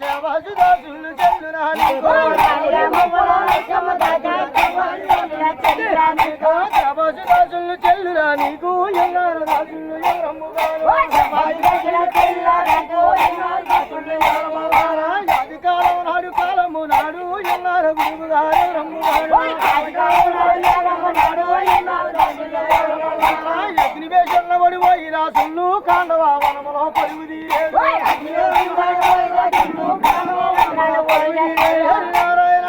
సేవాసు దాసులు నీకు సేవాసు దాసులు కాలం నాడు కాలము నాడు రాసులు కాండవా వనములో నారాయణ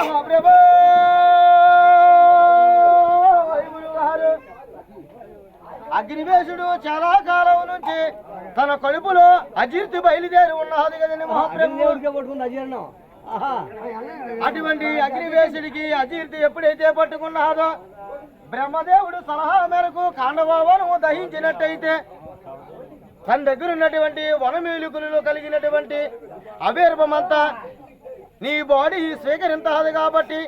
అగ్నివేశుడు చాలా కాలం నుంచి తన కడుపులో అజీర్తి బయలుదేరి ఉన్నది కదండి మహాప్రభు. అటువంటి అగ్నివేశుడికి అజీర్తి ఎప్పుడైతే పట్టుకున్నాదో బ్రహ్మదేవుడు సలహా మేరకు కాండవావనము దహించినట్టయితే తన దగ్గర ఉన్నటువంటి వనమేలుకులలో కలిగినటువంటి అవేర్భమంతా నీ బాడీ స్వీకరించాలి కాబట్టి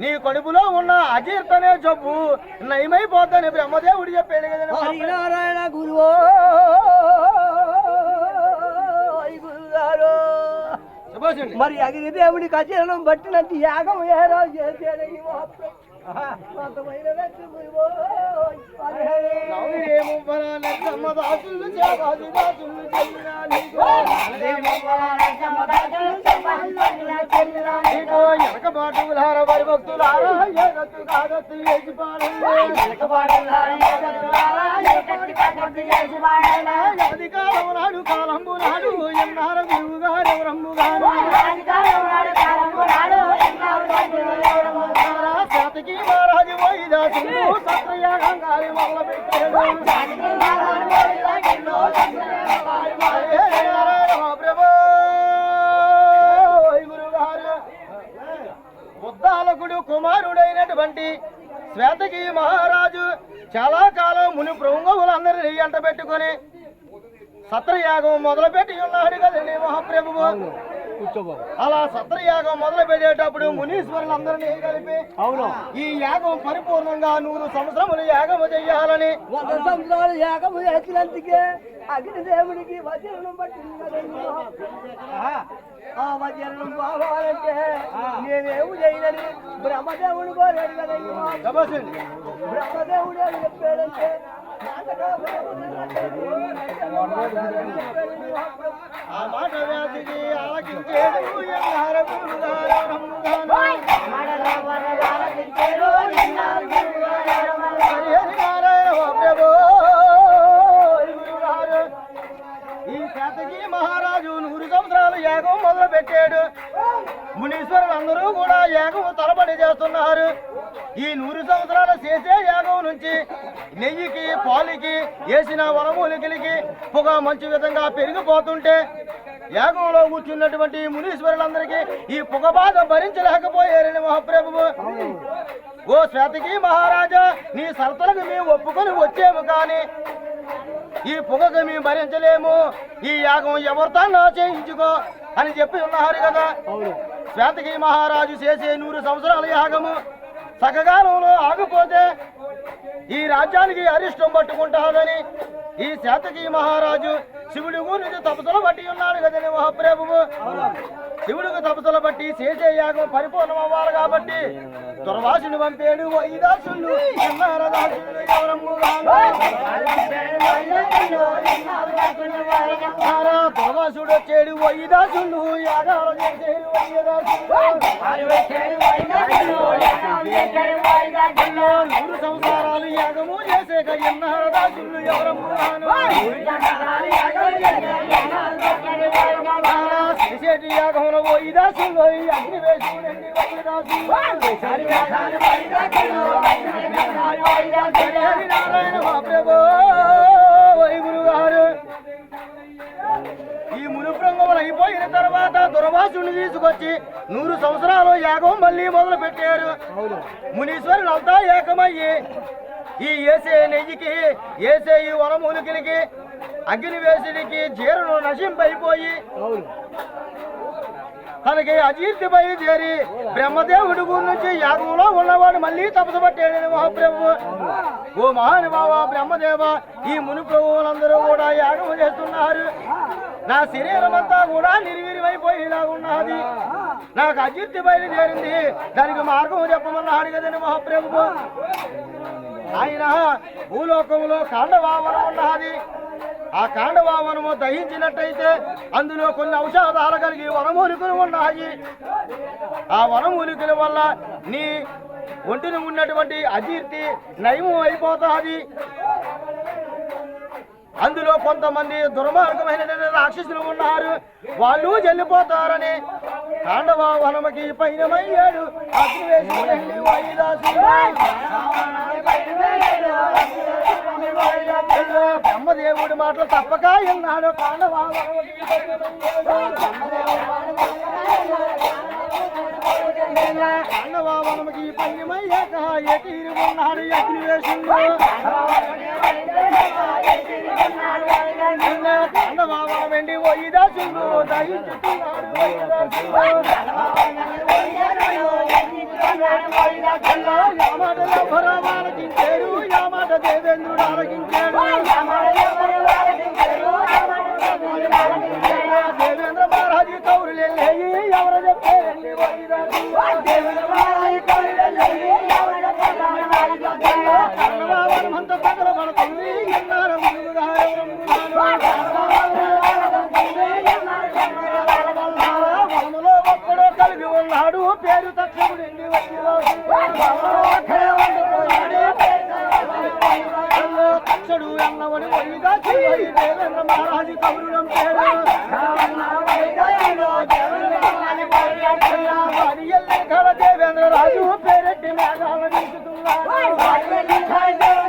నీ కడుపులో ఉన్న అజీర్త అనే జబ్బు నయమైపోద్దని బ్రహ్మదేవుడు చెప్పాడు మహాప్రభు. నారాయణ గురువో. మరి అగ్నిదేవుడి కచేరణం బట్టినట్టు యాగం ఏ రోజు చేసేది మహాప్రభుమైన వ్యక్తి గురువో నవీరేము వరాలెల్లమ్మ దాసులు చేవాది దాసులు చెల్లినా నీకు. నీకు ఎనకబాటులార వరి భక్తులారా ఏగత్తు కాగత్తు ఏసి అది కాలం నాడు కాలంబు నాడు ఎన్నార గురువు గారు ఎవరమ్ము గారు శాతకి మహారాజు పోయి దాసులు సత్రయాగం గారి వల్ల పెట్టాడు. హరే నారాయణ మహాప్రభు. ఓయ్ గురుగారు. ఉద్దాలకుడు కుమారుడైనటువంటి శ్వేతకి మహారాజు చాలా కాలం ముని ప్రముఖులందరినీ ఎంట పెట్టుకొని సత్రయాగం మొదలుపెట్టి ఉన్నాడు కదండి మహాప్రభువు. కూర్చోబాబు అలా సత్రయాగం మొదలు పెట్టేటప్పుడు మునీశ్వరులందరినీ కలిపి? అవును. ఈ యాగం పరిపూర్ణంగా నూరు సంవత్సరములు యాగము చెయ్యాలని వంద సంవత్సరాలు యాగము చేసినందుకే అగ్నిదేవుడికి వజ్రణం పట్టింది ఆ వజ్రణం కావాలంటే నేనేమి చేయనని బ్రహ్మదేవుడు కోరాడు శభాషండి. బ్రహ్మదేవుడు ఏం చెప్పాడంటే ఆ మాట వ్యాధికి ఆలకించేడు హరి హరి నారాయణ ఓ ప్రభు నూరు యాగం మొదలు పెట్టాడు. మునీశ్వరులు అందరూ కూడా యాగం తలబడి చేస్తున్నారు. ఈ నూరు సంవత్సరాలు చేసే యాగం నుంచి నెయ్యికి పాలికి వేసిన వనమూలికలకి పొగ మంచి విధంగా పెరిగిపోతుంటే యాగంలో కూర్చున్నటువంటి మునీశ్వరులందరికీ ఈ పొగ బాధ భరించలేకపోయారని మహాప్రభువు. ఓ శ్వేతకి మహారాజా నీ సరతలకు మేము ఒప్పుకొని వచ్చేము కానీ ఈ పొగకు మేము భరించలేము. ఈ యాగం ఎవరితో చేయించుకో అని చెప్పి ఉన్నారు కదా. శ్వేతకి మహారాజు చేసే నూరు సంవత్సరాల యాగము సగకాలంలో ఆగిపోతే ఈ రాజ్యానికి అరిష్టం పట్టుకుంటాదని ఈ శాతకి మహారాజు శివుడి గురించి తపస్సులు బట్టి ఉన్నాడు కదండి మహాప్రభువు. శివుడికి తపస్సులు బట్టి చేసే యాగం పరిపూర్ణం అవ్వాలి కాబట్టి దుర్వాసుని పంపేడు దాసులు దుర్వాసుడు వచ్చేడు యాగాలు చేసేడు వైదాసులు. నూరు సంవత్సరాలు యాగము ఎన్నారు దాసులు చేసేటి యాగంలో నారాయణ గురుగారు ఈ మునుప్రంగములు అయిపోయిన తర్వాత దుర్వాసుని తీసుకొచ్చి నూరు సంవత్సరాలు యాగం మళ్ళీ మొదలు పెట్టారు మునీశ్వరులు అంతా ఏకమయ్యి ఈ ఏసే నెయ్యికి ఏసే ఈ వనమూలికలకి అగ్ని వేసుడికి జీరను నశింపైపోయి తనకి అజీర్తి బయలుదేరి బ్రహ్మదేవుడి గురి నుంచి యాగంలో ఉన్నవాడు మళ్ళీ తపసు పట్టాడని మహాప్రభు. ఓ మహానుభావ బ్రహ్మదేవ ఈ ముని ప్రభువులందరూ కూడా యాగం చేస్తున్నారు. నా శరీరం అంతా కూడా నిర్వీర్యమైపోయేలాగా ఉన్నది నాకు అజీర్తి బయలుదేరింది. దానికి మార్గం చెప్పమన్నాడు కదండి మహాప్రభు. ఆయన భూలోకంలో కాండవావనం ఉన్నది. ఆ కాండవ వనము దహించినట్టయితే అందులో కొన్ని ఔషధాలు కలిగి వనమూలికలు ఉన్నాయి. ఆ వనమూలికల వల్ల నీ ఒంటిని ఉన్నటువంటి అజీర్తి నయము అయిపోతుంది. అందులో కొంతమంది దుర్మార్గమైన రాక్షసులు ఉన్నారు. వాళ్ళు చెల్లిపోతారని కాండవ వనమకి పైనమయ్యాడు. బ్రహ్మదేవుడి మాటలు తప్పక విన్నాడు. కాండవ వనమకి కాండవ వనమకి పైనమయ్యాక ఎటీరు ఉన్నాడు అగ్నివేశుడు కాండవావన వెండి వైదాసుడు దహించుతున్నాడు యామాట ఆలకించాడు యామాట దేవేంద్రుడు ఆలకించాడు దేవేంద్ర రాజు పేరెట్టి మేఘాలు మన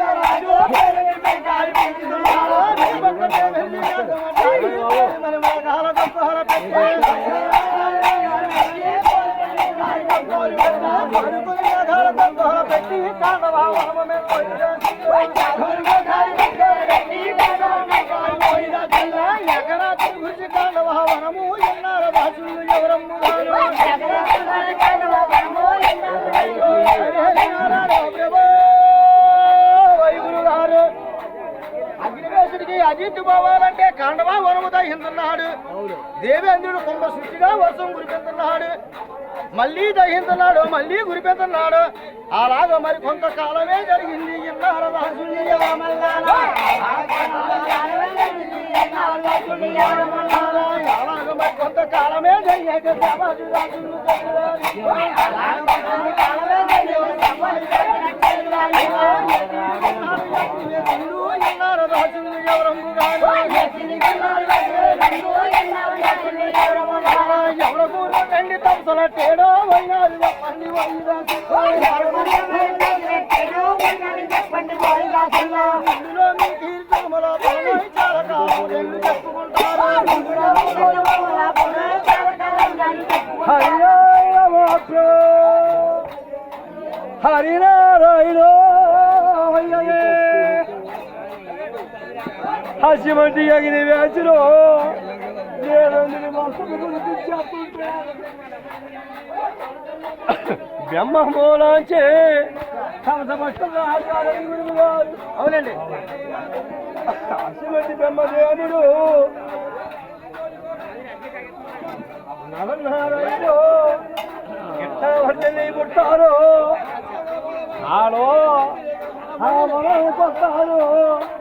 అగ్నివేశుడికి అజిత్ పోవాలంటే కాండవా వనము దహిస్తున్నాడు దేవేంద్రుడు కుంభ సృష్టిగా వర్షం కురిపెడుతున్నాడు మళ్ళీ దహిస్తున్నాడు మళ్ళీ కురిపెడుతున్నాడు అలాగ మరి కొంతకాలమే జరిగింది. అలాగ మరి కొంతకాలమే జరిగాక దేవాజు రాజులు ఇన్నార ఎవరకు తమసల తేడో వైనాడు చెప్పండి మీ చాలా రెండు చెప్పుకుంటారు హరినారాయణ హసిమంటి అగిని వేచులో బ్రహ్మమూలాంచే అవునండి. హసిమంటి బ్రహ్మదేవుడు నరనారాయణుడు ఎట్లా వర్జని పుట్టారు. ఆలో ఆ మనం కొట్టారు ఆయన కోరుకోమని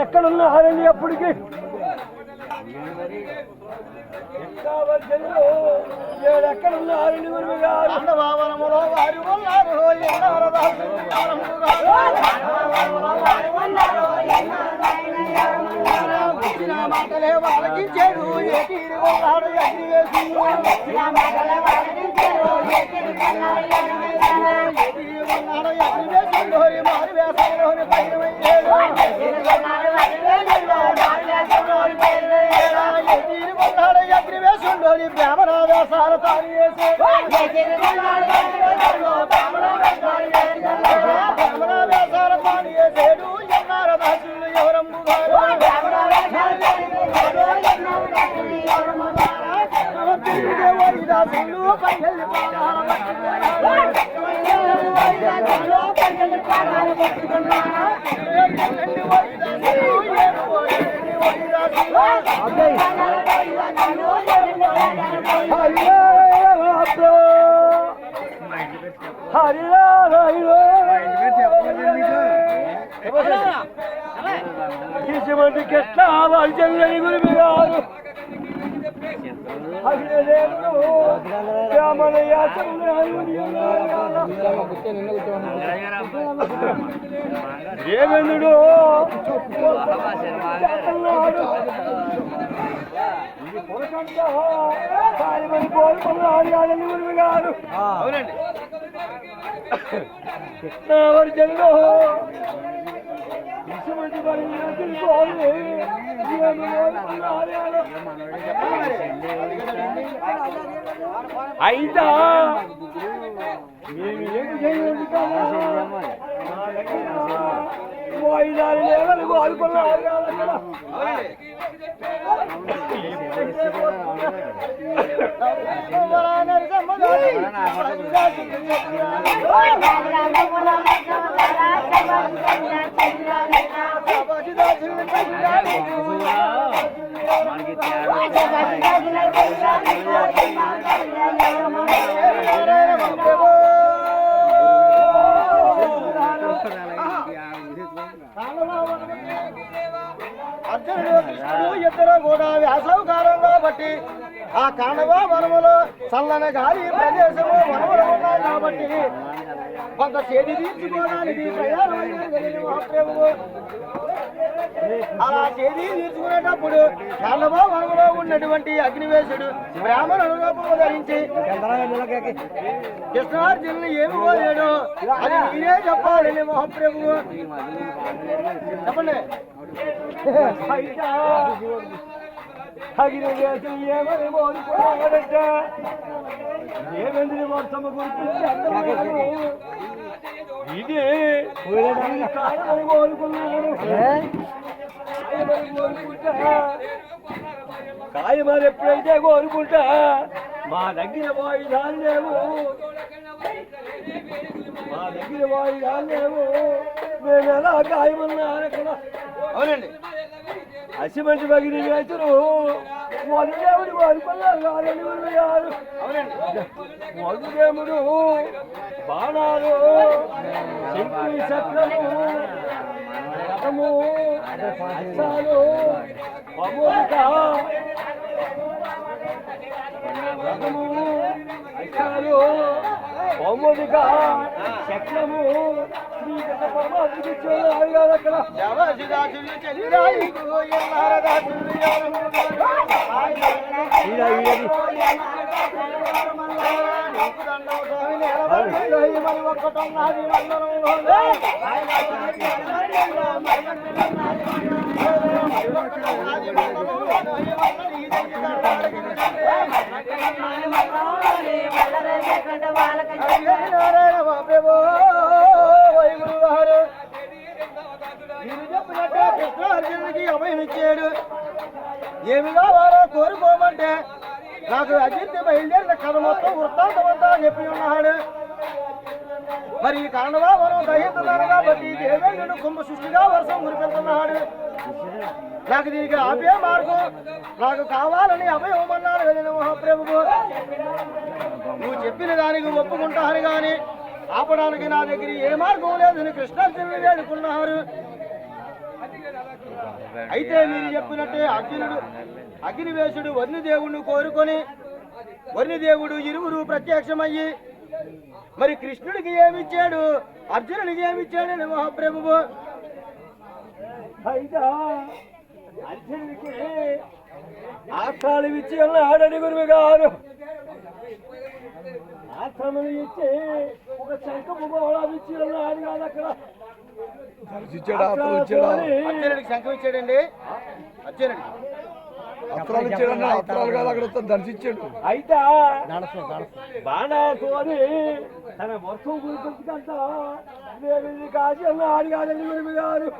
ఎక్కడున్నారని ఎప్పటికి ఎట్లా వర్జనిలో ఈయన ఎక్కడున్నారని గురువు గారు. అన్నవావనములో వారు ఉన్నారు. ఎన్నార రాజులు వచ్చిన మాటలే వాళ్ళకి చెడు ఏ తీరు ఉన్నాడు ఎగిరి వేసి ఎగిరి ఎగిరి వేసి మారు వేసంలోని పైన ఎగిరి వేసి బ్రాహ్మణ వేసాలు తాను వేసి బ్రాహ్మణ వేసాలు తాను వేసేడు గారు అవునండి. తెలుసుకోవాలి అయితా మేము ఏమి చేయలేదు వాయిదాలు లేవని కోరుకున్నారు Yeah. అర్జునుడు కృష్ణుడు ఇద్దరు కూడా వ్యాసవకాలం కాబట్టి ఆ కాండవ వనములో చల్లని గాలి ప్రదేశము వనములు ఉన్నాయి కాబట్టి కొంత చేతి తీర్చుకోవడానికి ప్రయాణం అలా చేతి తీర్చుకునేటప్పుడు కాండవ వనములో ఉన్నటువంటి అగ్నివేశుడు బ్రాహ్మణుడు రూపము ధరించి కృష్ణార్జునుని ఏమి పోయాడు అది మీరే చెప్పాలని మహాప్రభువు. చెప్పండి. ఏమని వర్షము గురించి ఇది కాయమని ఎప్పుడైతే కోరుకుంటా మా దగ్గర వాయిదాలు లేవు మా దగ్గర వాయిదాలు లేవు మేము ఎలా కాయమన్నారు అక్కడ? అవునండి. అసిమంటి బగిరి వరుదేవుడు వరుకున్నారు కాదని గారు అవునండి. వరుదేవుడు బాణాలు శంకుని చక్రము రథము అస్సాలు అమోలిక రథము అస్సాలు అమోలిక చక్రము శ్రీకృష్ణ పరమాత్మకి ఇచ్చేవారు మరి బాబేవో నాకు అజిత్ బయలుదేరిన కథ మొత్తం వృత్తాంతమంతా చెప్పి ఉన్నాడు. మరి ఈ కారణంగా మనం దహిస్తున్నారు కాబట్టి దేవేంద్రుడు కుంభ సృష్టిగా వర్షం కురిపిస్తున్నాడు నాకు దీనికి అభయ మార్గం నాకు కావాలని అభయమన్నాడు వెళ్ళిన మహాప్రభువు. నువ్వు చెప్పిన దానికి ఒప్పుకుంటాను కానీ ఆపడానికి నా దగ్గర ఏ మార్గం లేదని కృష్ణార్జునుడు వేడుకున్నారు. అయితే మీరు చెప్పినట్టే అర్జునుడు అగ్నివేశుడు వర్ణిదేవుడిని కోరుకొని వర్ణిదేవుడు ఇరువురు ప్రత్యక్షమయ్యి మరి కృష్ణుడికి ఏమిచ్చాడు? అర్జునుడికి ఏమిచ్చాడు మహాప్రభువు? అయితే అర్జునుడికి ఆశ్రాలు ఇచ్చి ఆడని గురువు గారు. ఆశ్రమం ఇచ్చి ఒక శంఖ కూడా ఇచ్చి ఉన్నాడు కాదు అక్కడ ఇచ్చాడా? అప్పుడు ఇచ్చాడా? అర్జునుడికి శంఖం ఇచ్చాడండి. అర్జునుడికి అత్రాలు ఇచ్చాడన్నా అత్రాలు కాదు అక్కడ వస్తే దర్శించాడు. అయితే బాణాతోని తన వర్షం గురించంత మేము కాసి అన్నాడు కాదని గురువు గారు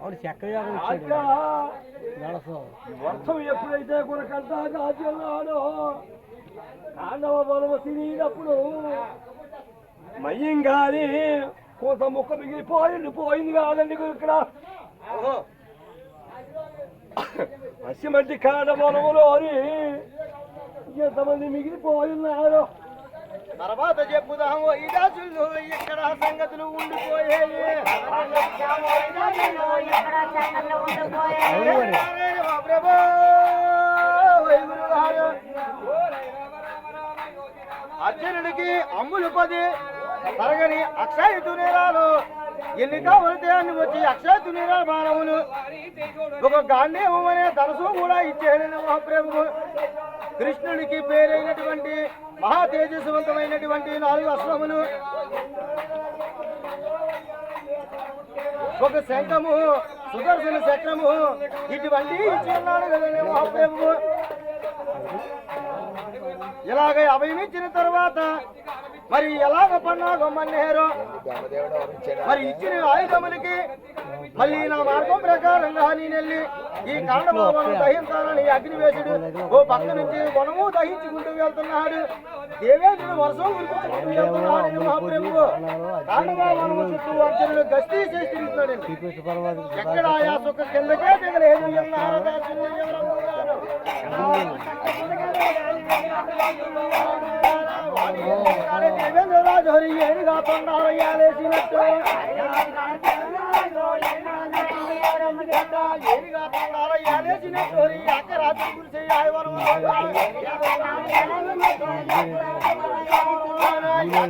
అవును వర్షం ఎప్పుడైతే కొనకంతా రాజ్యంగానో కాండవ బలవ తిరిగినప్పుడు మయ్యంగాని కోస ముక్క మిగిలిపోయింది పోయింది కాదండి ఇక్కడ పశ్చిమంటి కాండ బలములో అని ఎంతమంది మిగిలిపోయినారు తర్వాత చెప్పుదాము ఈ దాసులు ఇక్కడ సంగతులు ఉండిపోయాయి. ప్రభు. అర్జునుడికి అమ్ములు పది తరగని అక్షయ తునేరాలు. ఎన్ని కావలితే అన్ని వచ్చి అక్షయ తునేరాలు మానవులు ఒక గాంధీవం అనే ధనసు కూడా ఇచ్చేయని మహాప్రభు కృష్ణుడికి పేరైనటువంటి మహా తేజస్వంతమైనటువంటి నాలుగు అశ్వములు. ఒక శంఖము సుదర్శన చక్రము ఇటువంటి ఇచ్చి ఉన్నాడు కదండి మహాప్రభు ఇలాగ అభయమిచ్చిన తర్వాత మరి ఎలాగ పన్నాగో మన్నేరు? మరి ఇచ్చిన ఆయుధములకి మళ్ళీ నా మార్గం ప్రకారంగా నేను ఈ కాండభావనం దహించాలని అగ్నివేశుడు ఓ పక్క నుంచి మనము దహించుకుంటూ వెళ్తున్నాడు. దేవేంద్రుడు వర్షం కురిపించుకుంటూ వెళ్తున్నాడు మహాప్రభు? కాండభావనము చుట్టూ అర్జునుడు గస్తీ చేసి తిరుగుతున్నాడండి ఎక్కడ ఆయా సుఖ కిందకే దిగలేదు ఎన్నారు దాచులు దేవేంద్ర రాజు హరి ఏడుగా తొండారు యాలేసినట్టు ఏడుగా తొండారు యాలేసినట్టు హరి అక్క ఆయవరం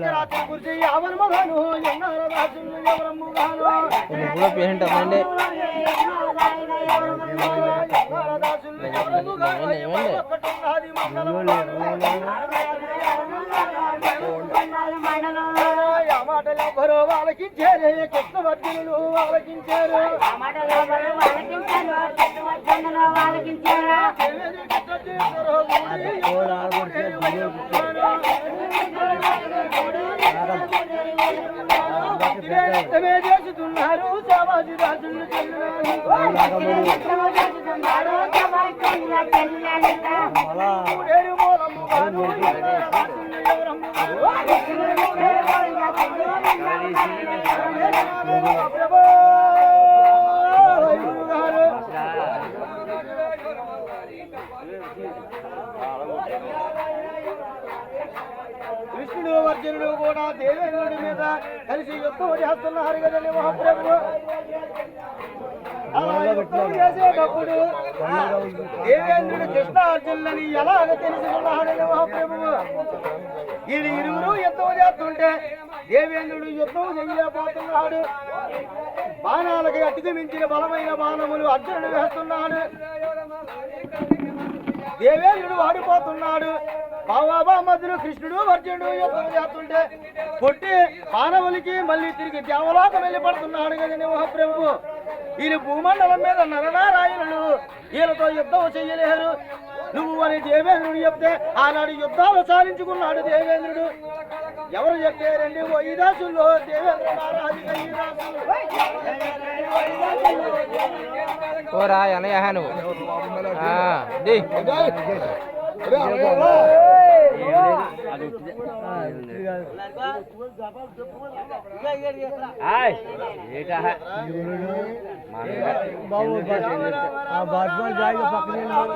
రాత్రి గురిసే యావరమగాను ఎన్నారో దాచులు ఎవరమ్ము గాను ఎప్పుడో పేషెంట్ అవ్వండి మాటలు వాళ్ళకించారు కృష్ణవర్ధనులు వాళ్ళకించారు చేస్తున్నారు శివాజీ రాజులు ప్రభు కృష్ణుడు అర్జునుడు కూడా దేవేంద్రుడి మీద కలిసి యుద్ధం చేస్తున్నారు కదండి మహాప్రభు అలా యుద్ధం చేసేటప్పుడు దేవేంద్రుడు కృష్ణ అర్జునులని ఎలాగ తెలుసుకున్నాడని మహాప్రభువు. వీళ్ళు ఇరువురు యుద్ధం చేస్తుంటే దేవేంద్రుడు యుద్ధం చేయలేకపోతున్నాడు బాణాలకి అతికి మించిన బలమైన బాణములు అర్జునుడు వేస్తున్నాడు. దేవేంద్రుడు వాడిపోతున్నాడు బాబా మధ్యలో కృష్ణుడు అర్జునుడు యుద్ధం చేస్తుంటే కొట్టి మానవులకి మళ్ళీ తిరిగి దేవలోకం వెళ్ళి పడుతున్నాడు కదండి మహాప్రభు ఈయన భూమండలం మీద నరనారాయణులు వీళ్ళతో యుద్ధం చెయ్యలేరు నువ్వు అని దేవేంద్రుడు చెప్తే ఆనాడు యుద్ధాలు సాధించుకున్నాడు దేవేంద్రుడు. ఎవరు చెప్పారండి ఓ ఈ దాసుల్లో దేవేంద్ర మహారాజు దాసులు ఓరా అనయ్య నువ్వు బాట్బాల్ జాయిగా పక్కనే రామ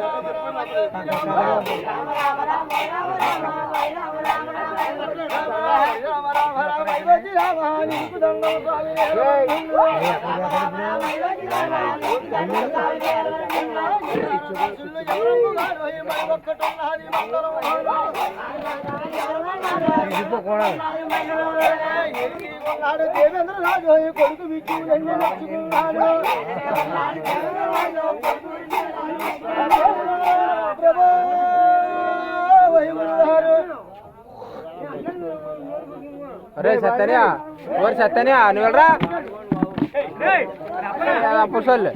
దేవేంద్ర రాజు కొడుకు విచ్చు ప్రభు అరే సత్తనియా ఓరి సత్తనియా నువ్వు వెళ్ళరా அப்போ சொல்லு